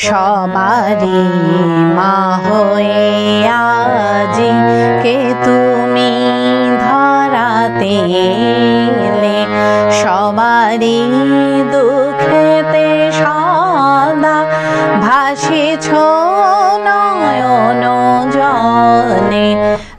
সবারই মা হয়ে আজি কে তুমি ধরাতে সবারি দুঃখেতে সদা ভাসিছ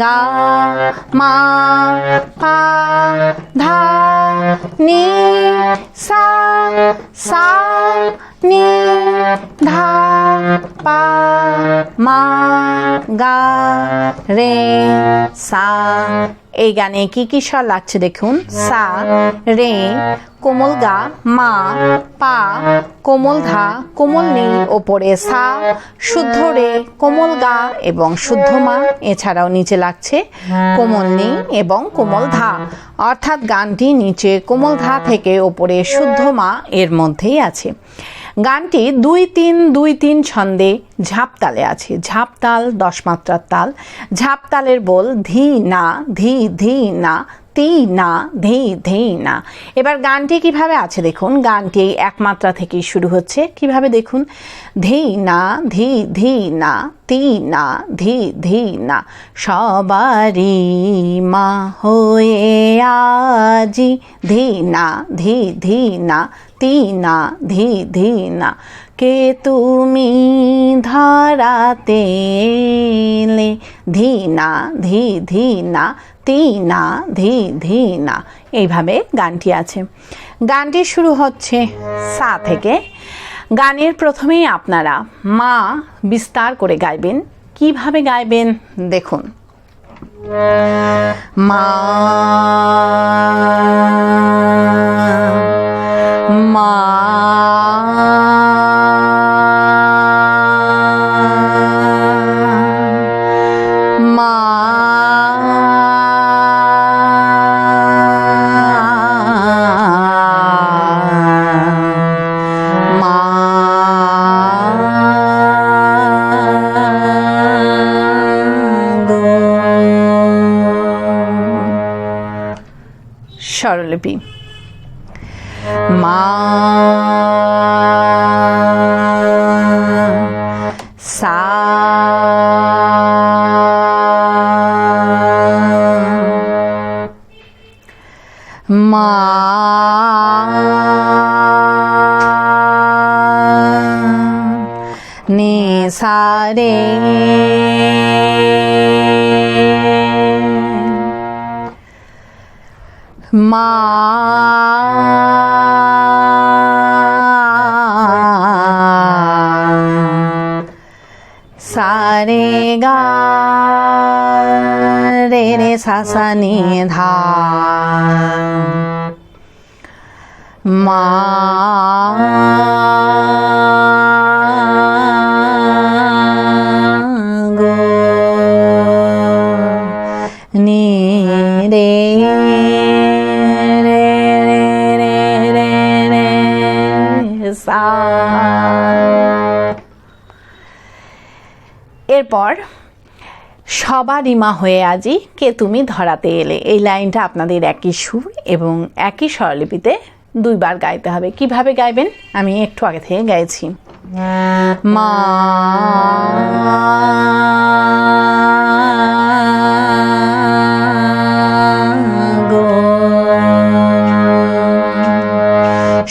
গা মা পা ধা নি সা সা নি, ধা, পা, মা, গা, রে, সা। এই গানে কি কি স্বর লাগছে দেখুন? সা, রে, কোমল গা, মা, পা, কোমল ধা কোমল নি ওপরে সা। শুদ্ধ রে, কোমল গা এবং শুদ্ধ মা, এছাড়াও নিচে লাগছে কোমল নি এবং কোমল ধা। অর্থাৎ গানটি নিচে কোমল ধা থেকে ওপরে শুদ্ধ মা এর মধ্যেই আছে। গানটি দুই তিন দুই তিন ছন্দে ঝাপতালে আছে। ঝাপতাল দশ মাত্রার তাল। ঝাপতালের বল, ধি না, ধি ধি না তি না ধি ধি না এবার গানটি কীভাবে আছে দেখুন। গানটি এক মাত্রা থেকেই শুরু হচ্ছে। কীভাবে দেখুন? ধি না ধি ধি না তি না ধি ধি না সবারই মা হয়ে আজি ধি না ধি ধি না তি না ধি ধি না কে তুমি ধরাতে ধি না ধি ধি না তি না ধি ধি না এইভাবে গানটি আছে। গানটি শুরু হচ্ছে সা থেকে। গানের প্রথমেই আপনারা মা বিস্তার করে গাইবেন। কীভাবে গাইবেন দেখুন। মা মা মা স্বরলিপি। মা সা মা নে সা রে মা সারে গা রে রে সা সা নি ধা মা গো এরপর সবারই মা হয়ে আজি কে তুমি ধরাতে এলে। এই লাইনটা আপনাদের একই সুর এবং একই স্বরলিপিতে দুইবার গাইতে হবে। কীভাবে গাইবেন? আমি একটু আগে থেকে গাইছি। মা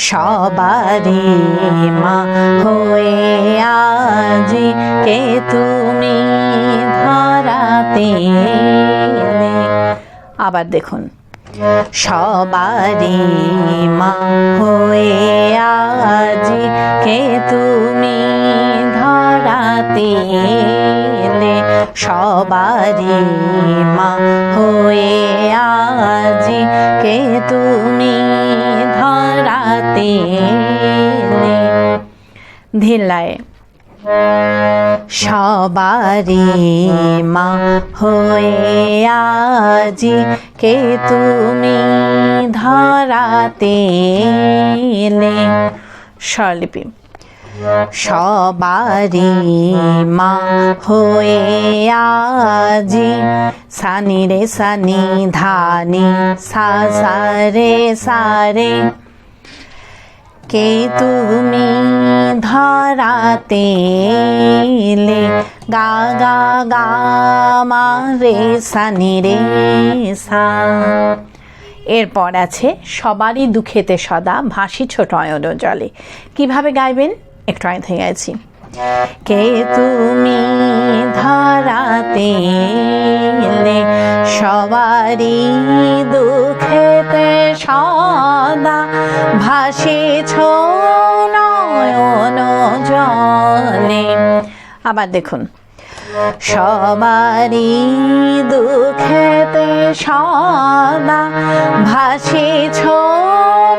সবারই মা হয়ে আজি কে তুমি ধরাতে আবার দেখুন। সবারি মা হয়ে আজি কে তুমি ধরাতে এলে সবারই মা হয়ে আজি কে তুমি ধরাতে এলে? ধিল্লায় সবারি মা হয়ে আজি কে তুমি ধরাতে এলে? স্বরলিপি। সবারি মা হয়ে আজি। সানি রে সানি, ধানি, সা সা, রে সারে কে তুমি ধরাতে এলে? গা গা গা, মা রে, সানি রে, সা। এরপর আছে সবারই দুঃখেতে সদা ভাসি ছোট অয়ন জলে কীভাবে গাইবেন? একটু থেকে গেছি কে তুমি ধরাতে এলে সবারই দুঃখেতে সদা ভাসিছ নয়ন জলে আবার দেখুন। সবারই দুঃখেতে সদা ভাসিছ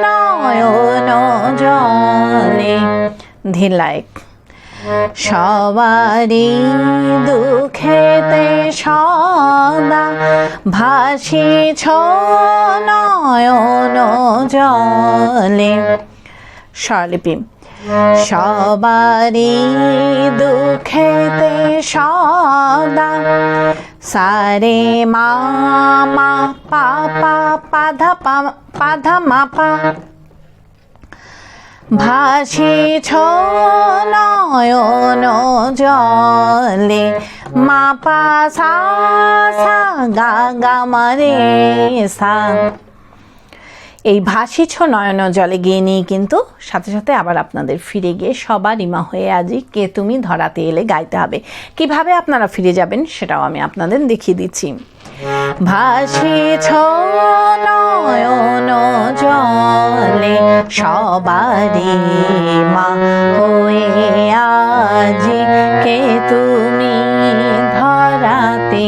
নয়ন জলে ধিলাইক সবারই দুঃখেতে সদা ভাসিছ নয়ন জলে। স্বরলিপি। সবারই দুঃখেতে সদা সারে মা পা পা পাধা পা, পাধা মা পা ভাসিছ নয়ন জলে মা পা সা সা গা গা মারে সা। এই ভাসিছ নয়ন জলে গিয়ে নিয়ে কিন্তু সাথে সাথে আবার আপনাদের ফিরে গিয়ে সবার ইমা হয়ে আজই কে তুমি ধরাতে এলে গাইতে হবে। কীভাবে আপনারা ফিরে যাবেন সেটাও আমি আপনাদের দেখিয়ে দিচ্ছি। ভাসিছ নয়ন জলে সবারি মা হয়ে আজি কে তুমি ধরাতে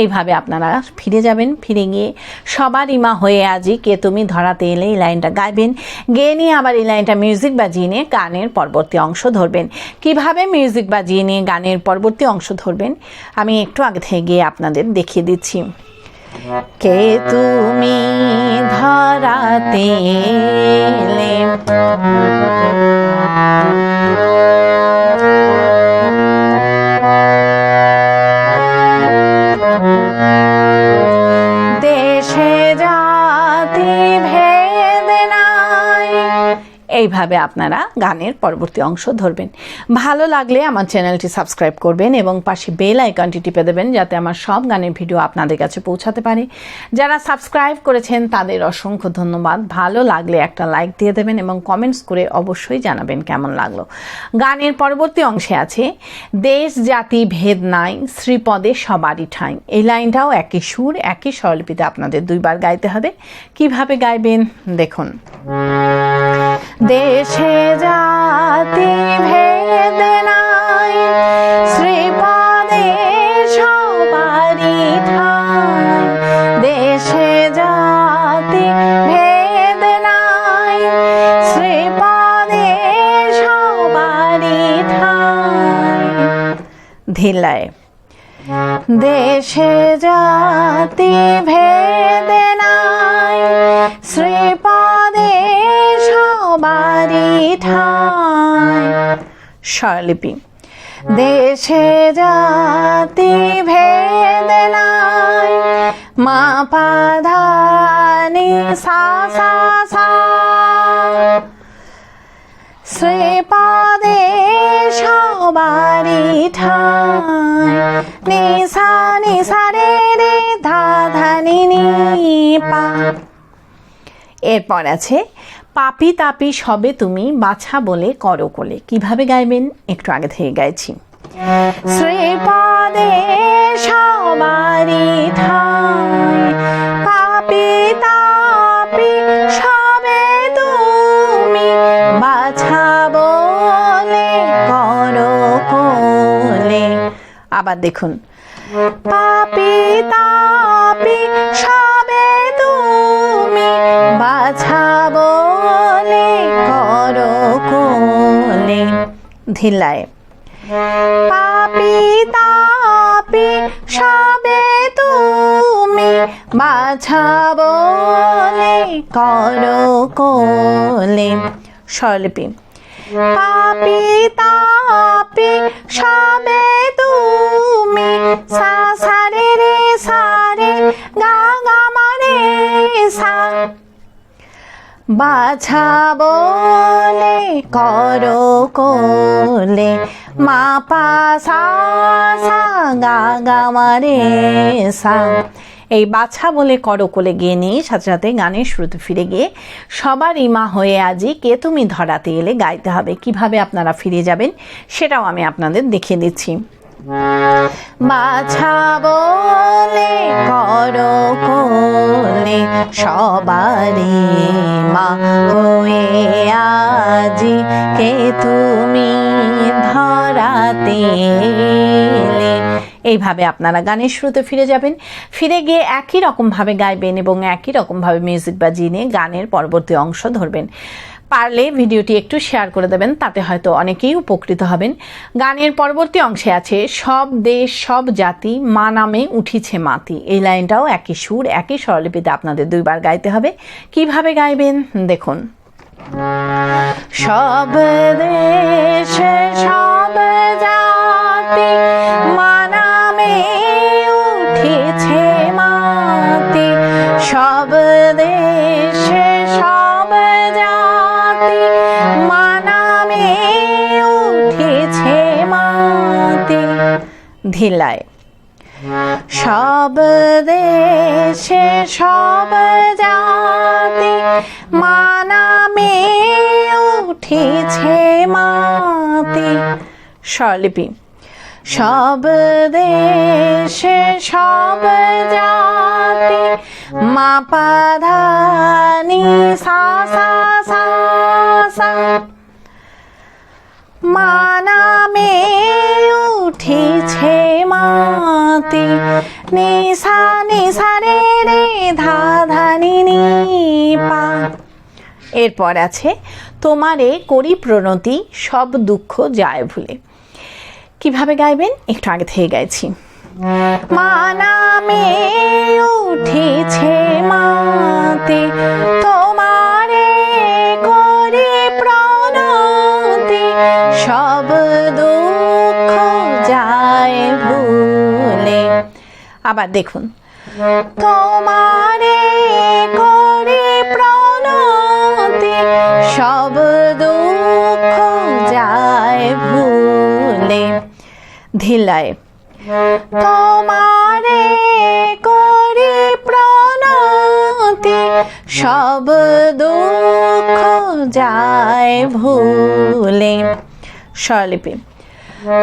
এইভাবে আপনারা ফিরে যাবেন, ফিরে গিয়ে সবারই মা হয়ে আজি কে তুমি ধরাতে এলে এই লাইনটা গাইবেন, গেয়ে নিয়ে আবার এই লাইনটা মিউজিক বাজিয়ে নিয়ে গানের পরবর্তী অংশ ধরবেন। কীভাবে মিউজিক বাজিয়ে নিয়ে গানের পরবর্তী অংশ ধরবেন, আমি একটু আগে থেকে গিয়ে আপনাদের দেখিয়ে দিচ্ছি। কে তুমি ধরাতে এলে? এইভাবে আপনারা গানের পরবর্তী অংশ ধরবেন। ভালো লাগলে আমার চ্যানেলটি সাবস্ক্রাইব করবেন এবং পাশে বেল আইকনটি টিপে দেবেন যাতে আমার সব গানের ভিডিও আপনাদের কাছে পৌঁছাতে পারে। যারা সাবস্ক্রাইব করেছেন, তাদের অসংখ্য ধন্যবাদ। ভালো লাগলে একটা লাইক দিয়ে দেবেন এবং কমেন্টস করে অবশ্যই জানাবেন কেমন লাগল। গানের পরবর্তী অংশে আছে, দেশ জাতি ভেদ নাই, শ্রীপদে সবারই ঠাঁই। এই লাইনটাও একই সুর একই স্বরলিপিতে আপনাদের দুইবার গাইতে হবে। কীভাবে গাইবেন? দেখুন। দেশে জাতি ভেদ নাই, শ্রীপদে সবারই ঠাঁই। দেশে জাতি ভেদ নাই, শ্রীপদে সবারই ঠাঁই। ধিলায় দেশে জাতি ভেদ ঠাঁই স্বরলিপি। দেশে জাতি ভেদ নাই। মা পাধানি সা সা সা। শ্রীপদে সবারই ঠাঁই। নিসা নিসা রে রে ধা ধানি নি, পা। এরপর আছে, পাপি তাপি সবে তুমি, বাছা বলে করো কোলে। কীভাবে গাইবেন? একটু আগে থেকে গাইছি। শ্রীপদে সবারই ঠাঁই পাপি তাপি সবে তুমি, বাছা বলে করো কোলে। আবার দেখুন, পাপি তাপি সবে করো বলে ধিলায় পাপি তাপি সবে তুমি বাছাবলে করো কোলে। স্বরলিপি, পাপি তাপি সবে তুমি সা সারে রে সারে গা গা মারে সা বাছা বলে করো কোলে। মা পা সা সা, গা গা মারে এই বাছা বলে করো কোলে গিয়ে নিয়ে সাথে সাথে গানের শুরুতে ফিরে গিয়ে সবারই মা হয়ে আজি কে তুমি ধরাতে এলে গাইতে হবে। কীভাবে আপনারা ফিরে যাবেন, সেটাও আমি আপনাদের দেখিয়ে দিচ্ছি। বাছা বলে করো কোলে সবারই মা হয়ে আজি কে তুমি ধরাতে এইভাবে আপনারা গানের শুরুতে ফিরে যাবেন। ফিরে গিয়ে একই রকমভাবে গাইবেন এবং একই রকমভাবে মিউজিক বাজিয়ে নিয়ে গানের পরবর্তী অংশ ধরবেন। পারলে ভিডিওটি একটু শেয়ার করে দেবেন, তাতে হয়তো অনেকেই উপকৃত হবেন। গানের পরবর্তী অংশে আছে, সব দেশ, সব জাতি, মা নামে উঠিছে মাতি এই লাইনটাও একই সুর, একই স্বরলিপিতে আপনাদের দুইবার গাইতে হবে। কীভাবে গাইবেন? দেখুন। সব দেশে, সব জাতি মানামে উঠেছে মাতি সব ধিলায় সব দেশে সব জাতি মানামে উঠেছে মাতি। স্বরলিপি। সব দেশে সব জাতি মা পাধানি সা সা সা সা। মানামে উঠেছে মাতি নিশা নিশা রে রে ধা ধানি নি পা এরপর আছে, তোমারে করি প্রণতি, সব দুঃখ যায় ভুলে। কীভাবে গাইবেন? একটু আগে থেকে গাইছি। মানামে উঠেছে মাতে তোমারে আবার দেখুন। তোমারে করি প্রণতি, সব দুঃখ যায় ভুলে। ধিলায় তোমারে করে প্রণতি, সব দুঃখ যায় ভুলে। স্বরলিপি,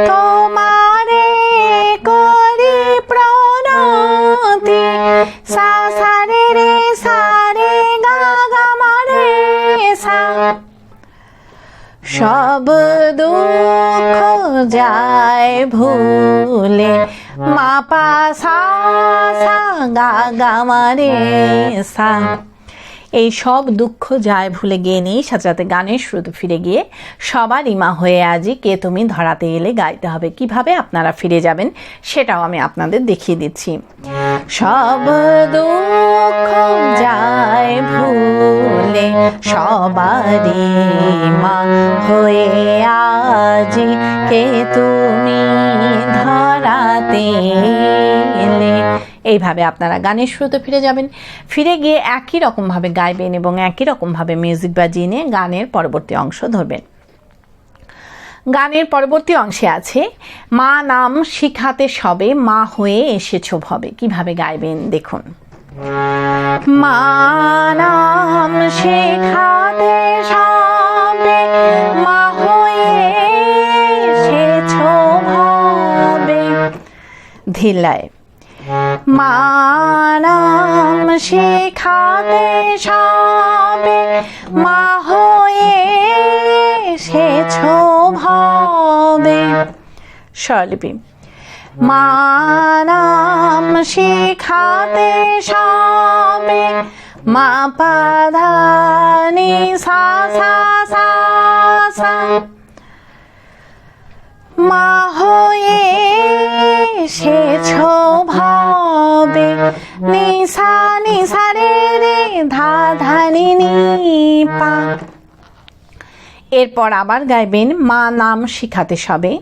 তোমারে করি সব দুঃখ যায় ভুলে। সা এই সব দুঃখ যায় ভুলে গিয়ে নেই সাথে সাথে গানের শুরুতে ফিরে গিয়ে। সবারই মা হয়ে আজই কে তুমি ধরাতে এলে গাইতে হবে। কীভাবে আপনারা ফিরে যাবেন সেটাও আমি আপনাদের দেখিয়ে দিচ্ছি। সব দুঃখ যায় ভুলে, সবারই মা হয়ে আজি কে তুমি ধরাতে এইভাবে আপনারা গানের শুরুতে ফিরে যাবেন। ফিরে গিয়ে একই রকমভাবে গাইবেন এবং একই রকমভাবে মিউজিক বাজিয়ে নিয়ে গানের পরবর্তী অংশ ধরবেন। গানের পরবর্তী অংশে আছে, মা নাম শিখাতে সবে, মা হয়ে এসেছ ভবে। কীভাবে গাইবেন? দেখুন। মা নাম শেখাতে সবে, মা হয়ে এসেছ ভবে। ধিলায় মানাম শেখাতে সবে, মা হয়ে এসেছ ভবে। স্বরলিপি। মানাম শিখাতে সবে। মা পাধানি সা সা সা সা। মা হয়ে এসেছ ভাবে। নিসা নিসা রে রে ধা ধা নি নি পা এরপর আবার গাইবেন মা নাম শিখাতে সবে।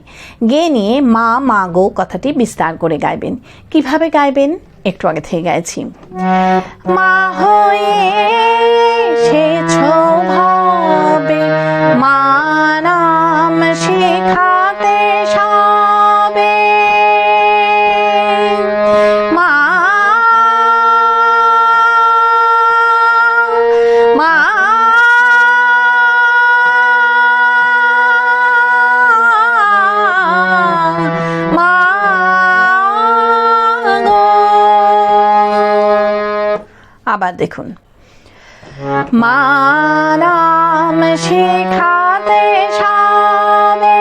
গে নিয়ে মা মা গো কথাটি বিস্তার করে গাইবেন। কীভাবে গাইবেন? একটু আগে থেকে গাইছি। মা হয়ে সে মা নাম শিখাতে সবে। দেখুন। মা নাম শিখাতে সবে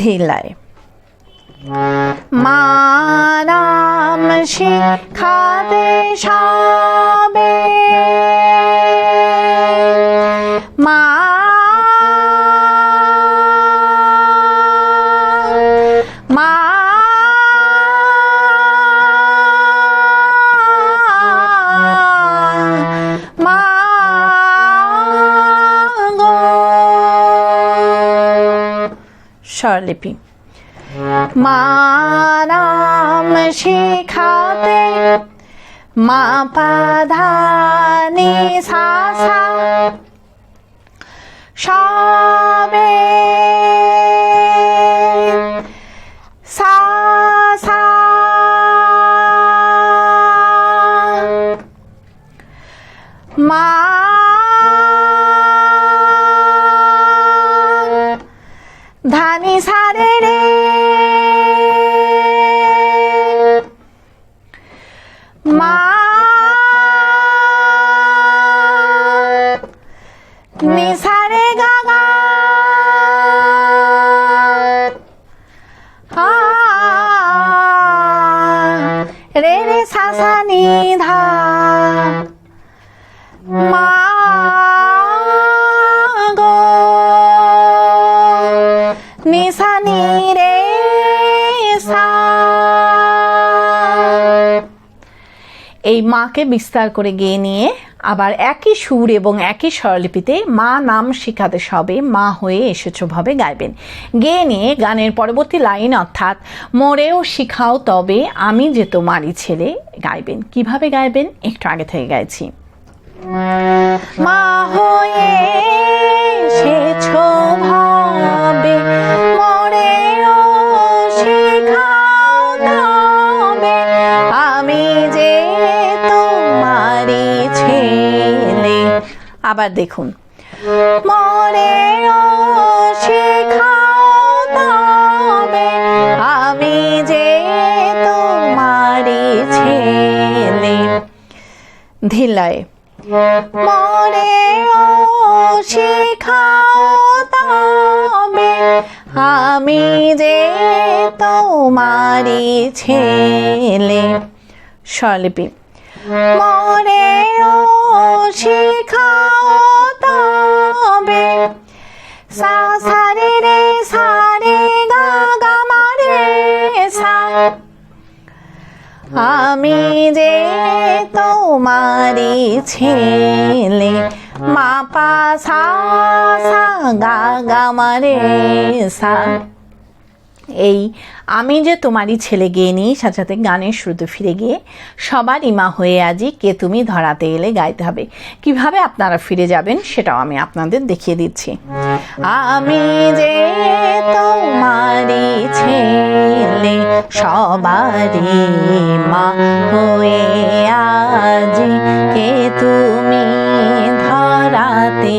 ধীলায় মা নাম শিখাতে সবে। মা স্বরলিপি। মা নাম শিখাতে মা পাধানি সাসা সবে গাগা। রে রে সা সা নি ধা। মা রে সা। এই মাকে বিস্তার করে গেয়ে নিয়ে আবার একই সুর এবং একই স্বরলিপিতে মা নাম শিখাতে সবে মা হয়ে এসেছ ভাবে গাইবেন। গেয়ে নিয়ে গানের পরবর্তী লাইন অর্থাৎ, মোরেও শিখাও তবে আমি যে তোমারই ছেলে গাইবেন। কীভাবে গাইবেন? একটু আগে থেকে গাইছি। মা হয়ে এসেছ ভাবে আবার দেখুন। শেখাও আমি যে তোমারই ছেলে। ধিলায় ও শেখাও তবে আমি যে তোমারই ছেলে। স্বরলিপি মরে ও শেখাও তবে সা সা রে রে সা রে গা গা মা সা। আমি যে তোমারি ছেলে মাপা সা সা গা গা মারে সা। এই আমি যে তোমারই ছেলে গেয়ে নিই, সাথে সাথে গানের শুরুতে ফিরে গিয়ে সবারই মা হয়ে আজি কে তুমি ধরাতে এলে গাইতে হবে। কীভাবে আপনারা ফিরে যাবেন সেটাও আমি আপনাদের দেখিয়ে দিচ্ছি। আমি যে তোমারই ছেলে, সবারই মা হয়ে আজি কে তুমি ধরাতে